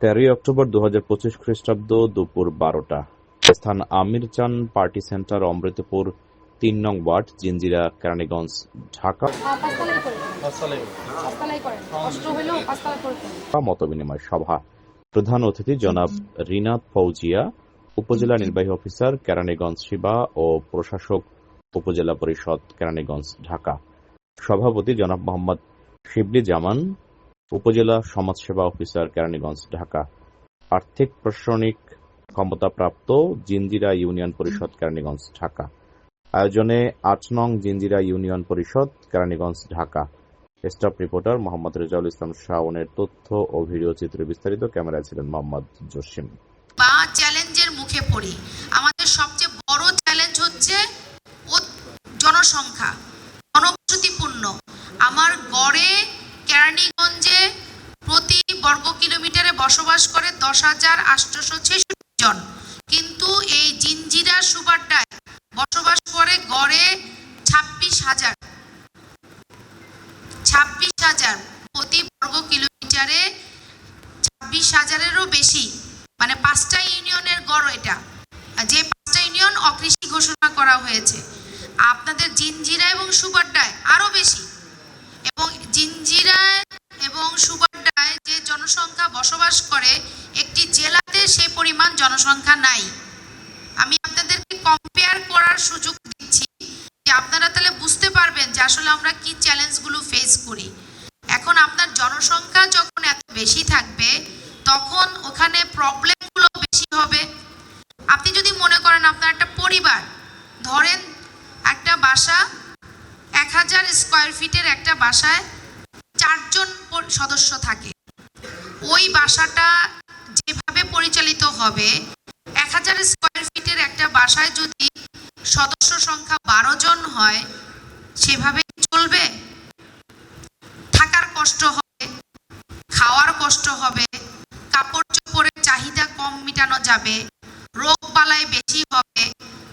তেরোই অক্টোবর দু হাজার পঁচিশ খ্রিস্টাব্দ দুপুর বারোটা। স্থান আমির চান পার্টি সেন্টার অমৃতপুর তিন নং ওয়ার্ড জিঞ্জিরা কেরানীগঞ্জ ঢাকা। করতেন মতবিনিময় সভা। প্রধান অতিথি জনাব রিনাত ফৌজিয়া উপজেলা নির্বাহী অফিসার কেরানীগঞ্জ শিবা ও প্রশাসক উপজেলা পরিষদ কেরানীগঞ্জ ঢাকা। সভাপতি জনাব মোহাম্মদ শিবলি জামান উপজেলা সমাজসেবা অফিসার কেরানীগঞ্জ, ঢাকা। আর্থিক প্রশাসনিক ক্ষমতাপ্রাপ্ত জিঞ্জিরা ইউনিয়ন পরিষদ, কেরানীগঞ্জ, ঢাকা। আয়োজনে আট নং জিঞ্জিরা ইউনিয়ন পরিষদ, কেরানীগঞ্জ, ঢাকা। স্টাফ রিপোর্টার মোহাম্মদ রেজাউল ইসলাম শাওনের তথ্য ও ভিডিও চিত্রে বিস্তারিত ক্যামেরায় ছিলেন মোহাম্মদ জসিম। বা চ্যালেঞ্জের মুখে পড়ি। আমাদের সবচেয়ে বড় চ্যালেঞ্জ হচ্ছে জনসংখ্যা। জনবসতিপূর্ণ। আমার গড়ে কেরানীগঞ্জে প্রতি বর্গ কিলোমিটারে বসবাস করে দশ হাজার আটশোশো ছেষট্টি জন। কিন্তু এই জিঞ্জিরা সুবাড্ডায় বসবাস করে গড়ে ছাব্বিশ হাজার। ছাব্বিশ হাজার প্রতি বর্গ কিলোমিটারে ছাব্বিশ হাজারেরও বেশি। মানে পাঁচটা ইউনিয়নের গড় এটা। যে পাঁচটা ইউনিয়ন অকৃষি ঘোষণা করা হয়েছে। আপনাদের জিঞ্জিরা এবং সুবাড্ডায় আরও বেশি। এবং জিঞ্জিরায় এবং সুবাড্ডায় যে জনসংখ্যা বসবাস করে, একটি জেলাতে সে পরিমাণ জনসংখ্যা নাই। আমি আপনাদেরকে কম্পেয়ার করার সুযোগ দিচ্ছি। যে আপনারা তাহলে বুঝতে পারবেন যে আসলে আমরা কি চ্যালেঞ্জগুলো ফেস করি। এখন আপনার জনসংখ্যা যখন এত বেশি থাকবে, তখন ওখানে প্রবলেমগুলো বেশি হবে। আপনি যদি মনে করেন আপনার একটা পরিবার, ধরেন একটা বাসা এক হাজার স্কোয়ার ফিটের একটা বাসায় চারজন সদস্য থাকে। ওই বাসাটা যেভাবে পরিচালিত হবে, এক হাজার স্কোয়ার ফিটের একটা বাসায় যদি সদস্য সংখ্যা বারো জন হয়, সেভাবে চলবে? থাকার কষ্ট হবে, খাওয়ার কষ্ট হবে কাপড় চোপড়ের চাহিদা কম মেটানো যাবে রোগ বালাই বেশি হবে,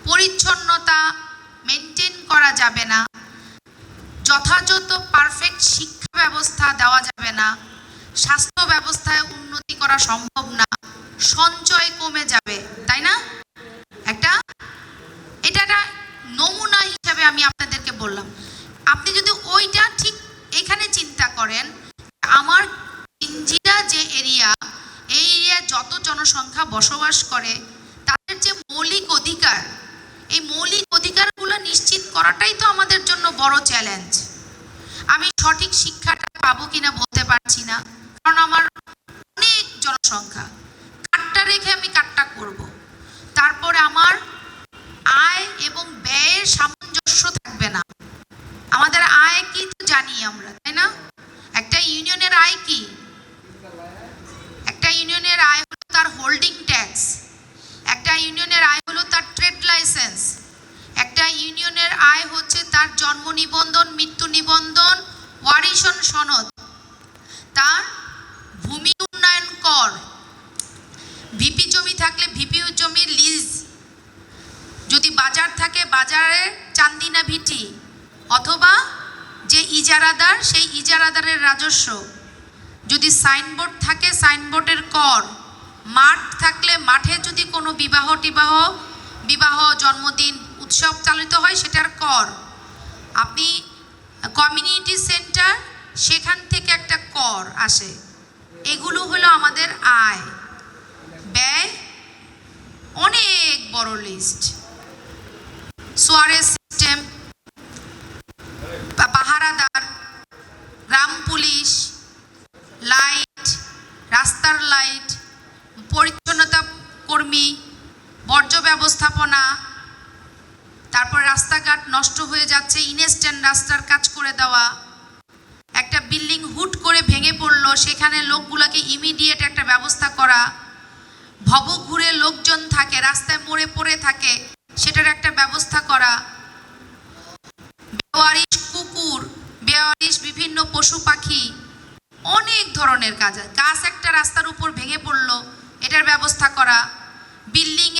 পরিচ্ছন্নতা মেনটেন করা যাবে না। যথাযথ পারফেক্ট শিক্ষা ব্যবস্থা দেওয়া যাবে না। স্বাস্থ্য ব্যবস্থায় উন্নতি করা সম্ভব না। সঞ্চয় কমে যাবে, তাই না? একটা, এটা একটা নমুনা হিসাবে আমি আপনাদেরকে বললাম। আপনি যদি ওইটা ঠিক এখানে চিন্তা করেন, আমার ইঞ্জিরা যে এরিয়া, এই এরিয়ায় যত জনসংখ্যা বসবাস করে, তাদের যে মৌলিক অধিকার এই মৌলিক অধিকারগুলো নিশ্চিত করাটাই তো আমাদের জন্য বড় চ্যালেঞ্জ আমি সঠিক শিক্ষাটা পাবো কিনা বলতে পারছি না, কারণ আমার অনেক জনসংখ্যা। কাটটা রেখে আমি কাটটা করব। তারপরে আমার আয় এবং ব্যয়ের সামঞ্জস্য থাকবে না। আমাদের আয় কি তো জানি আমরা, তাই না? একটা ইউনিয়নের আয় কি? একটা ইউনিয়নের আয় হলো তার হোল্ডিং ট্যাক্স একটা ইউনিয়নের আয় হলো তার ট্রেড লাইসেন্স একটা ইউনিয়নের আয় হচ্ছে তার জন্ম নিবন্ধন, মৃত্যু নিবন্ধন, ওয়ারিশন সনদ। তার ভূমি উন্নয়ন কর। ভিপি জমি থাকলে ভিপি জমির লিজ যদি বাজার থাকে বাজারে চান্দিনা ভিটি, অথবা যে ইজারাদার, সেই ইজারাদারের রাজস্ব। যদি সাইনবোর্ড থাকে সাইনবোর্ডের কর। মাঠ থাকলে মাঠে যদি কোনো বিবাহ টিবাহ, বিবাহ, জন্মদিন, উৎসব চালিত হয়, সেটার কর। আপনি কমিউনিটি সেন্টার, সেখান থেকে একটা কর আসে। এগুলো হলো আমাদের আয়। ব্যয় অনেক বড় লিস্ট সোয়ারেজ সিস্টেম পাহারাদার গ্রাম পুলিশ লাইট রাস্তার লাইট পরিচ্ছন্নতা কর্মী বর্জ্য ব্যবস্থাপনা, তারপর রাস্তাঘাট নষ্ট হয়ে যাচ্ছে ইনস্ট্যান্ট রাস্তার কাজ করে দেওয়া, একটা বিল্ডিং হুট করে ভেঙে পড়ল, সেখানে লোকগুলোকে ইমিডিয়েট একটা ব্যবস্থা করা ভব ঘুরে লোকজন থাকে, রাস্তায় মরে পড়ে থাকে, সেটার একটা ব্যবস্থা করা, বেওয়ারিশ কুকুর, বেওয়ারিশ বিভিন্ন পশু পাখি, অনেক ধরনের কাজ গাছ একটা রাস্তার উপর ভেঙে পড়ল, এটার ব্যবস্থা করা বিল্ডিং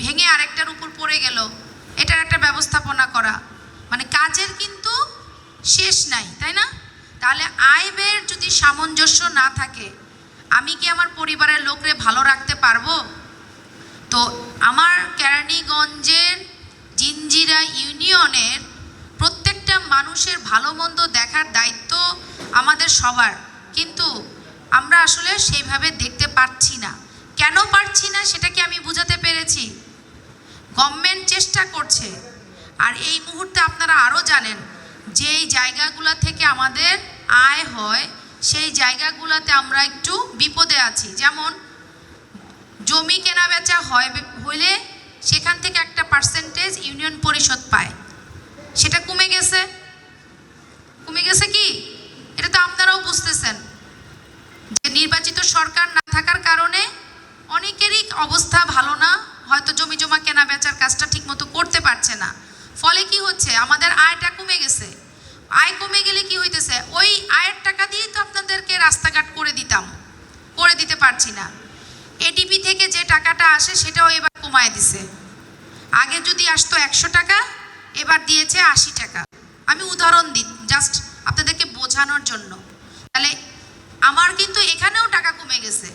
ভেঙে আরেকটার উপর পড়ে গেল। এটার একটা ব্যবস্থাপনা করা। মানে কাজের কিন্তু শেষ নাই, তাই না? তাহলে আয় ব্যয়ের যদি সামঞ্জস্য না থাকে, আমি কি আমার পরিবারের লোকরে ভালো রাখতে পারব? তো আমার কেরানীগঞ্জের জিঞ্জিরা ইউনিয়নের প্রত্যেকটা মানুষের ভালো মন্দ দেখার দায়িত্ব আমাদের সবার। কিন্তু আমরা আসলে সেইভাবে দেখতে পাচ্ছি না। কেন পারছি না সেটা কি আমি বুঝাতে পেরেছি? গভর্নমেন্ট চেষ্টা করছে। আর এই মুহূর্তে আপনারা আরও জানেন, যেই জায়গাগুলো থেকে আমাদের আয় হয়, সেই জায়গাগুলোতে আমরা একটু বিপদে আছি। যেমন, জমি কেনা বেচা হয় হইলে সেখান থেকে একটা পার্সেন্টেজ ইউনিয়ন পরিষদ পায়। সেটা কমে গেছে। কমে গেছে কি? এটা তো আপনারাও বুঝতেছেন। যে নির্বাচিত সরকার না থাকার কারণে অনেকেরই অবস্থা ভালো না। হয়তো জমি জমা কেনা বেচার কাজটা ঠিকমতো করতে পারছে না। ফলে কি হচ্ছে? আমাদের আয়টা কমে গেছে। আয় কমে গেলে কি হইতেছে? ওই আয়ের টাকা দিয়েই তো আপনাদেরকে রাস্তাঘাট করে দিতাম। করে দিতে পারছি না। এডিপি থেকে যে টাকাটা আসে সেটাও এবার কমায় দিছে। আগে যদি আসতো একশো টাকা, এবার দিয়েছে আশি টাকা। আমি উদাহরণ দিই জাস্ট আপনাদেরকে বোঝানোর জন্য। তাহলে আমার কিন্তু এখানেও টাকা কমে গেছে।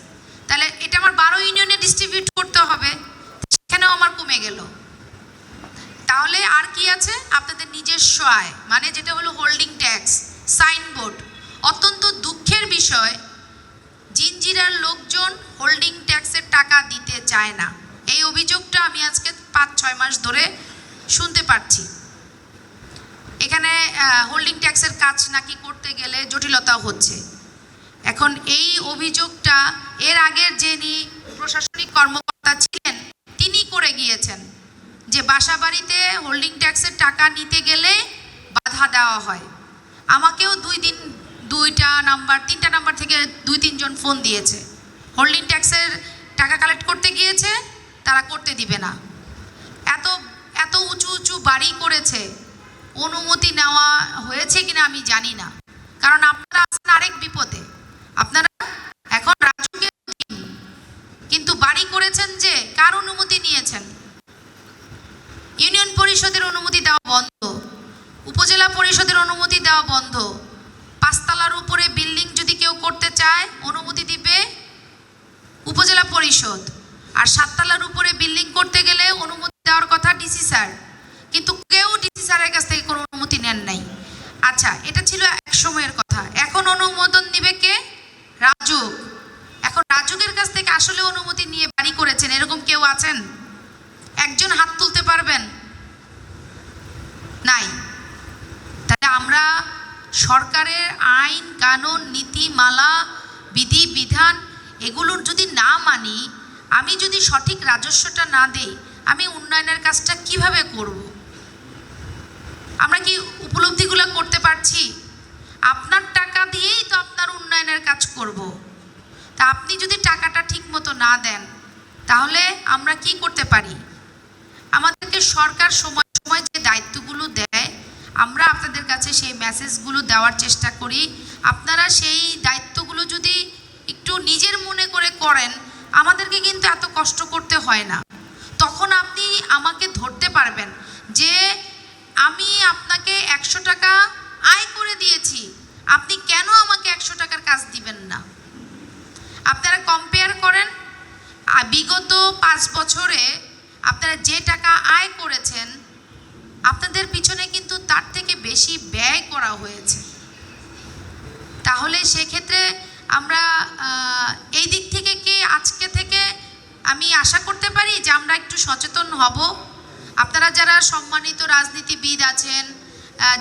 তাহলে এটা আমার বারো ইউনিয়নে ডিস্ট্রিবিউট করতে হবে সেখানেও আমার কমে গেল তাহলে আর কি আছে? আপনাদের নিজস্ব আয় মানে যেটা হলো হোল্ডিং ট্যাক্স সাইনবোর্ড অত্যন্ত দুঃখের বিষয়, জিনজিরার লোকজন হোল্ডিং ট্যাক্সের টাকা দিতে চায় না। এই অভিযোগটা আমি আজকে পাঁচ, ছয় মাস ধরে শুনতে পাচ্ছি। এখানে হোল্ডিং ট্যাক্সের কাজ নাকি করতে গেলে জটিলতা হচ্ছে। এখন এই অভিযোগটা, এর আগের যিনি প্রশাসনিক কর্মকর্তা ছিলেন, তিনি করে গিয়েছেন। বাসা বাড়িতে হোল্ডিং ট্যাক্সের টাকা নিতে গেলে বাধা দেওয়া হয়। আমাকেও দুই দিন, দুইটা নাম্বার তিনটা নাম্বার থেকে দুই, তিনজন ফোন দিয়েছে। হোল্ডিং ট্যাক্সের টাকা কালেক্ট করতে গিয়েছে, তারা করতে দিবে না। এত এত উঁচু উঁচু বাড়ি করেছে, অনুমতি নেওয়া হয়েছে কিনা আমি জানি না। কারণ আপনারা আছেন আরেক বিপদে। আপনারা এখন রাজুকে কিন্তু বাড়ি করেছেন যে, কার অনুমতি নিয়েছেন? পরিষদের অনুমতি দেওয়া বন্ধ। উপজেলা পরিষদের অনুমতি দেওয়া বন্ধ। পাঁচতলার উপরে বিল্ডিং যদি কেউ করতে চায়, অনুমতি দিবে উপজেলা পরিষদ। আর সাততলার উপরে বিল্ডিং করতে গেলে অনুমতি দেওয়ার কথা ডিসি স্যার। কিন্তু কেউ ডিসি স্যারের কাছ থেকে কোনো অনুমতি নেন নাই। আচ্ছা এটা ছিল এক সময়ের কথা। এখন অনুমোদন দিবে কে? রাজুক এখন রাজুকের কাছ থেকে আসলে অনুমতি নিয়ে বাড়ি করেছেন, এরকম কেউ আছেন? একজন হাত তুলতে পারবেন? নাই। তাহলে আমরা সরকারের আইন, কানুন, নীতিমালা, বিধি, বিধান এগুলোর যদি না মানি, আমি যদি সঠিক রাজস্বটা না দেই, আমি উন্নয়নের কাজটা কীভাবে করব? আমরা কি উপলব্ধিগুলো করতে পারছি? আপনার টাকা দিয়েই তো আপনার উন্নয়নের কাজ করব। তা আপনি যদি টাকাটা ঠিক মতো না দেন, তাহলে আমরা কি করতে পারি? আমাদেরকে সরকার সময় সময় যে দায়িত্বগুলো দেয় আমরা আপনাদের কাছে সেই মেসেজগুলো দেওয়ার চেষ্টা করি। আপনারা সেই দায়িত্বগুলো যদি একটু নিজের মনে করে করেন, আমাদেরকে কিন্তু এত কষ্ট করতে হয় না। তখন আপনি আমাকে ধরতে পারবেন যে আমি আপনাকে একশো টাকা আয় করে দিয়েছি, আপনি কেন আমাকে একশো টাকার কাজ দিবেন না? আপনারা কম্পেয়ার করেন বিগত পাঁচ বছরে আপনারা যে টাকা আয় করেছেন, আপনাদের পিছনে কিন্তু ব্যয় করা হয়েছে। তাহলে সেক্ষেত্রে আমরা এই দিক থেকে কি আজকে থেকে আমি আশা করতে পারি যে আমরা একটু সচেতন হব? আপনারা যারা সম্মানিত রাজনীতিবিদ আছেন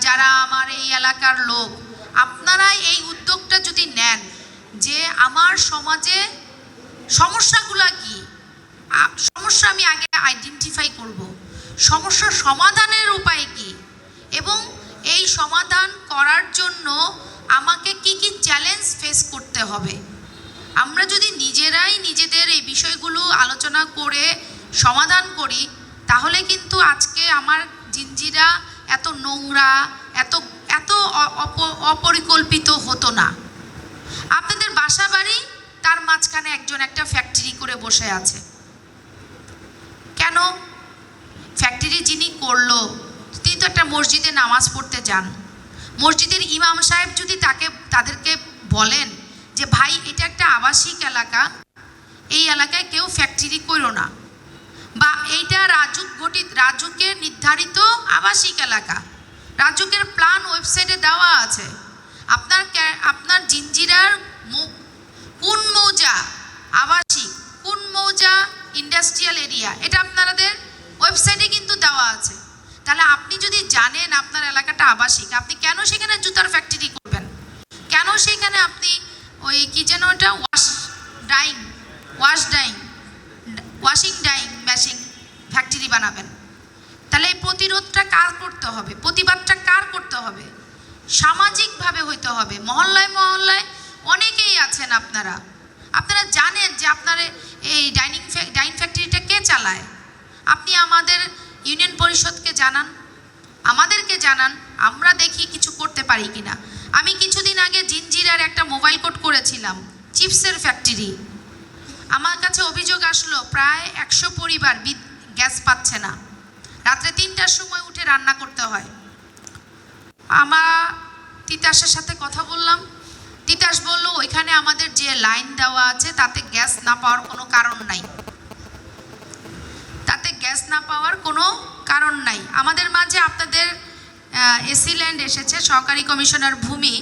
যারা আমার এই এলাকার লোক, আপনারা এই উদ্যোগটা যদি নেন যে আমার সমাজে সমস্যাগুলো কি সমস্যা আমি আগে আইডেন্টিফাই করব। সমস্যার সমাধানের উপায় কি? এবং এই সমাধান করার জন্য আমাকে কি কি চ্যালেঞ্জ ফেস করতে হবে? আমরা যদি নিজেরাই নিজেদের এই বিষয়গুলো আলোচনা করে সমাধান করি, তাহলে কিন্তু আজকে আমার জিঞ্জিরা এত নোংরা, এত এত অপরিকল্পিত হতো না। আপনাদের বাসা বাড়ি, তার মাঝখানে একজন একটা ফ্যাক্টরি করে বসে আছে। কেন? ফ্যাক্টরি যিনি করল তিনি তো একটা মসজিদে নামাজ পড়তে যান। মসজিদের ইমাম সাহেব যদি তাকে, তাদেরকে বলেন যে, ভাই, এটা একটা আবাসিক এলাকা। এই এলাকায় কেউ ফ্যাক্টরি করো না। বা এইটা রাজুক ঘটিত রাজুকের নির্ধারিত আবাসিক এলাকা। রাজুকের প্ল্যান ওয়েবসাইটে দেওয়া আছে। আপনার আপনার জিঞ্জিরার কোন মৌজা আবাসিক, কোন মৌজা ইন্ডাস্ট্রিয়াল এরিয়া এটা আপনাদের ওয়েবসাইটে কিন্তু দেওয়া আছে। তাহলে আপনি যদি জানেন আপনার এলাকাটা আবাসিক, আপনি কেন সেখানে জুতার ফ্যাক্টরি করবেন? কেন সেখানে আপনি ওই কি যেন ওটা wash dyeing wash dyeing washing dyeing machine factory বানাবেন। তাহলে এই প্রতিরোধটা কার করতে হবে? প্রতিবাদটা কার করতে হবে? সামাজিকভাবে হইতে হবে। মহল্লায় মহল্লায় অনেকেই আছেন আপনারা। আপনারা জানেন যে আপনার এই ডাইনিং ডাইন ফ্যাক্টরিটা কে চালায়? আপনি আমাদের ইউনিয়ন পরিষদকে জানান, আমাদেরকে জানান, আমরা দেখি কিছু করতে পারি কিনা। আমি কিছুদিন আগে জিঞ্জিরার একটা মোবাইল কোড করেছিলাম, চিপসের ফ্যাক্টরি। আমার কাছে অভিযোগ আসলো, প্রায় একশো পরিবার গ্যাস পাচ্ছে না। রাত্রে তিনটার সময় উঠে রান্না করতে হয়। আমার তিতাসের সাথে কথা বললাম। তিতাস বলল, ওইখানে আমাদের যে লাইন দেওয়া আছে, তাতে গ্যাস না পাওয়ার কোনো কারণ নাই। গ্যাস না পাওয়ার কোনো কারণ নাই। আমাদের মাঝে আপনাদের এসি ল্যান্ড এসেছে, সহকারী কমিশনার ভূমি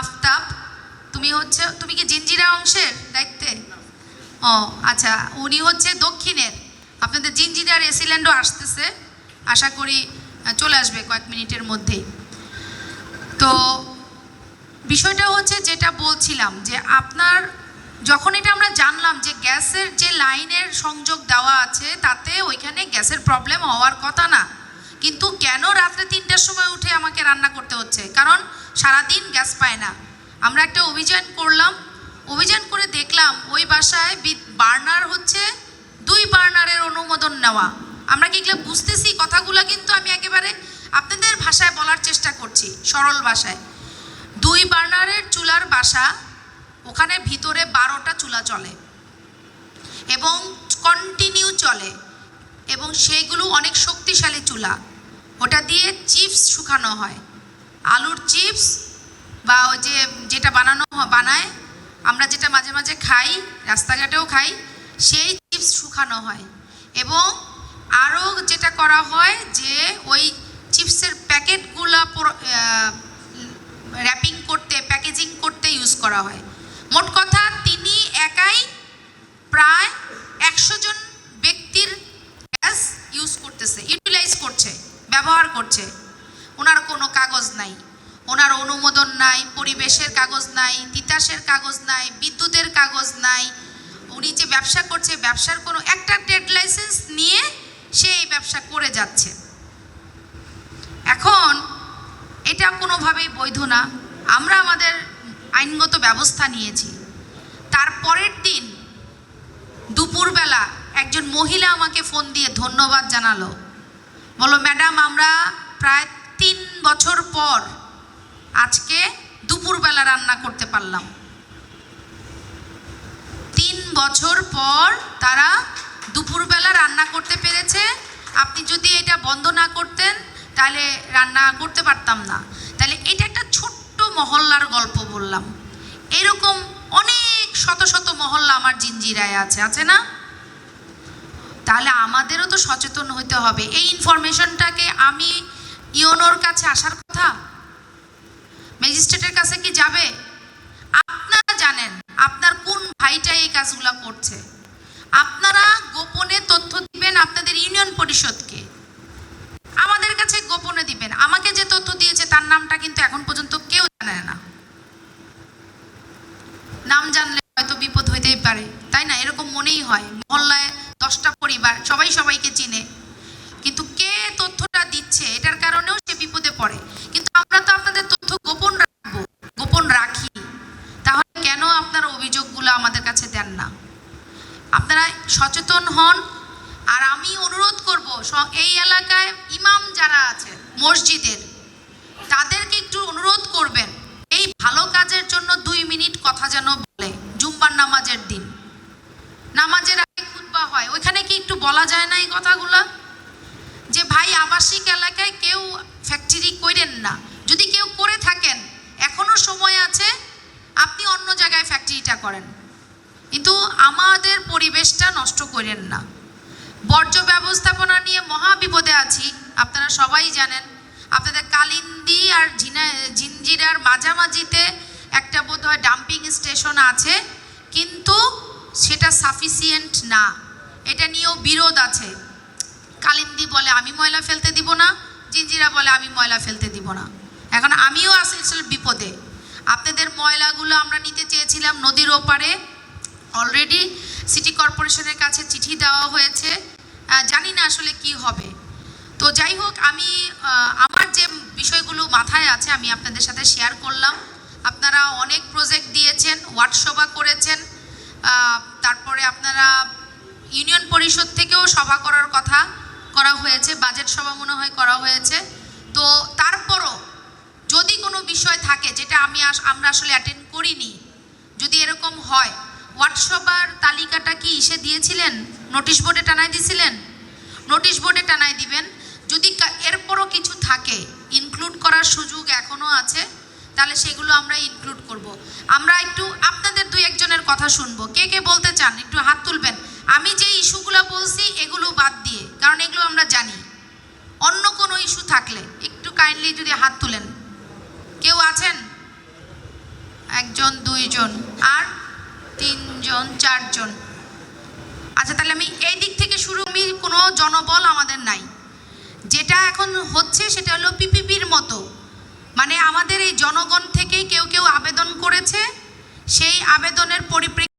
আফতাব। তুমি হচ্ছে, তুমি কি জিঞ্জিরা অংশের দায়িত্বে? ও আচ্ছা উনি হচ্ছে দক্ষিণের। আপনাদের জিঞ্জিরার এসি ল্যান্ডও আসতেছে। আশা করি চলে আসবে কয়েক মিনিটের মধ্যেই। তো বিষয়টা হচ্ছে যেটা বলছিলাম, যে আপনার যখন এটা আমরা জানলাম যে গ্যাসের যে লাইনের সংযোগ দেওয়া আছে, তাতে ওইখানে গ্যাসের প্রবলেম হওয়ার কথা না। কিন্তু কেন রাত্রে তিনটার সময় উঠে আমাকে রান্না করতে হচ্ছে? কারণ সারাদিন গ্যাস পায় না। আমরা একটা অভিযান করলাম। অভিযান করে দেখলাম ওই বাসায় বার্নার হচ্ছে দুই বার্নারের অনুমোদন নেওয়া। আমরা কি এগুলো বুঝতেছি? কথাগুলো কিন্তু আমি একেবারে আপনাদের ভাষায় বলার চেষ্টা করছি, সরল ভাষায়। দুই বার্নারের চুলার বাসা ওখানে ভিতরে বারোটা চুলা চলে এবং কন্টিনিউ চলে এবং সেইগুলো অনেক শক্তিশালী চুলা। ওটা দিয়ে চিপস শুকানো হয়। আলুর চিপস বা ওই যে যেটা বানানো বানায়, আমরা যেটা মাঝে মাঝে খাই, রাস্তাঘাটেও খাই, সেই চিপস শুকানো হয়। এবং আরও যেটা করা হয় যে ওই চিপসের প্যাকেটগুলো র্যাপিং করতে, প্যাকেজিং করতে ইউজ করা হয়। মোট কথা তিনি একাই প্রায় একশো জন ব্যক্তির গ্যাস ইউজ করতেছে, ইউটিলাইজ করছে, ব্যবহার করছে। ওনার কোনো কাগজ নাই, ওনার অনুমোদন নাই, পরিবেশের কাগজ নাই, তিতাসের কাগজ নাই, বিদ্যুতের কাগজ নাই। উনি যে ব্যবসা করছে, ব্যবসার কোনো একটা ট্রেড লাইসেন্স নিয়ে সে এই ব্যবসা করে যাচ্ছে। এখন এটা কোনোভাবেই বৈধ না। আমরা আমাদের আইনগত ব্যবস্থা নিয়েছি। তারপরের দিন দুপুরবেলা একজন মহিলা আমাকে ফোন দিয়ে ধন্যবাদ জানালো। বলো ম্যাডাম, আমরা প্রায় তিন বছর পর আজকে দুপুরবেলা রান্না করতে পারলাম। তিন বছর পর তারা দুপুরবেলা রান্না করতে পেরেছে। আপনি যদি এটা বন্ধ না করতেন, তাহলে রান্না করতে পারতাম না তাহলে এটা একটা ছোট্ট মহল্লার গল্প বললাম। এরকম অনেক শত শত মহল্লা আমার জিঞ্জিরায় আছে আছে না? তাহলে আমাদেরও তো সচেতন হতে হবে। এই ইনফরমেশনটাকে আমি ইওনোর কাছে আসার কথা? ম্যাজিস্ট্রেটের কাছে কি যাবে? আপনারা জানেন, আপনার কোন ভাইটা এই কাজগুলো করছে। আপনারা গোপনে তথ্য দিবেন আপনাদের ইউনিয়ন পরিষদকে। আমাদের কাছে গোপনে দিবেন আমাকে যে তথ্য দিয়েছে তার নামটা কিন্তু এখন পর্যন্ত কেউ জানে না নাম জানলে হয়তো বিপদ হইতেই পারে তাই না এরকম মনেই হয় মহল্লায় দশটা পরিবার সবাই সবাইকে চিনে কিন্তু কে তথ্যটা দিচ্ছে এটার কারণেও সে বিপদে পড়ে কিন্তু আমরা তো আপনাদের তথ্য গোপন রাখব গোপন রাখি তাহলে কেন আপনারা অভিযোগগুলো আমাদের কাছে দেন না আপনারা সচেতন হন আর আমি অনুরোধ করব স- এই এলাকায় ইমাম যারা আছে মসজিদের তাদেরকে একটু অনুরোধ করবেন। এই ভালো কাজের জন্য দুই মিনিট কথা যেন বলে জুম্বার নামাজের দিন। নামাজের আগে খুতবা হয়। ওইখানে কি একটু বলা যায় না এই কথাগুলো? যে ভাই, আবাসিক এলাকায় কেউ ফ্যাক্টরি করেন না। যদি কেউ করে থাকেন, এখনও সময় আছে, আপনি অন্য জায়গায় ফ্যাক্টরিটা করেন। কিন্তু আমাদের পরিবেশটা নষ্ট করেন না। বর্জ্য ব্যবস্থাপনা নিয়ে মহা বিপদে আছি, আপনারা সবাই জানেন। আপনাদের কালিন্দি আর ঝিনা জিঞ্জিরার মাঝামাঝিতে একটা বোধহয় ডাম্পিং স্টেশন আছে, কিন্তু সেটা সাফিসিয়েন্ট না। এটা নিয়েও বিরোধ আছে। কালিন্দি বলে, আমি ময়লা ফেলতে দিব না। জিঞ্জিরা বলে, আমি ময়লা ফেলতে দিব না। এখন আমিও আসলে বিপদে। আপনাদের ময়লাগুলো আমরা নিতে চেয়েছিলাম নদীর ওপারে। অলরেডি সিটি কর্পোরেশনের কাছে চিঠি দেওয়া হয়েছে। জানি না আসলে কি হবে। তো যাই হোক, আমি আমার যে বিষয়গুলো মাথায় আছে, আমি আপনাদের সাথে শেয়ার করলাম। আপনারা অনেক প্রজেক্ট দিয়েছেন ওয়ার্কশপা করেছেন তারপরে আপনারা ইউনিয়ন পরিষদ থেকেও সভা করার কথা করা হয়েছে, বাজেট সভা মনে হয় করা হয়েছে। তো তারপরও যদি কোনো বিষয় থাকে, যেটা আমি আমরা আসলে অ্যাটেন্ড করিনি, যদি এরকম হয় হোয়াটসঅ্যাপার তালিকাটা কি ইসে দিয়েছিলেন? নোটিশ বোর্ডে টানায় দিয়েছিলেন নোটিশ বোর্ডে টানায় দিবেন? যদি এরপরও কিছু থাকে ইনক্লুড করার সুযোগ এখনও আছে, তাহলে সেগুলো আমরা ইনক্লুড করব। আমরা একটু আপনাদের দুই একজনের কথা শুনব। কে কে বলতে চান? একটু হাত তুলবেন। আমি যে ইস্যুগুলো বলছি, এগুলো বাদ দিয়ে, কারণ এগুলো আমরা জানি। অন্য কোনো ইস্যু থাকলে, একটু কাইন্ডলি যদি হাত তুলেন। কেউ আছেন? একজন, দুইজন, আর তিনজন, চারজন। আচ্ছা তাহলে আমি এই দিক থেকে শুরু, আমি কোনো জনবল আমাদের নাই। যেটা এখন হচ্ছে সেটা হলো পিপিপির মতো। মানে আমাদের এই জনগণ থেকেই কেউ কেউ আবেদন করেছে, সেই আবেদনের পরিপ্রেক্ষিতে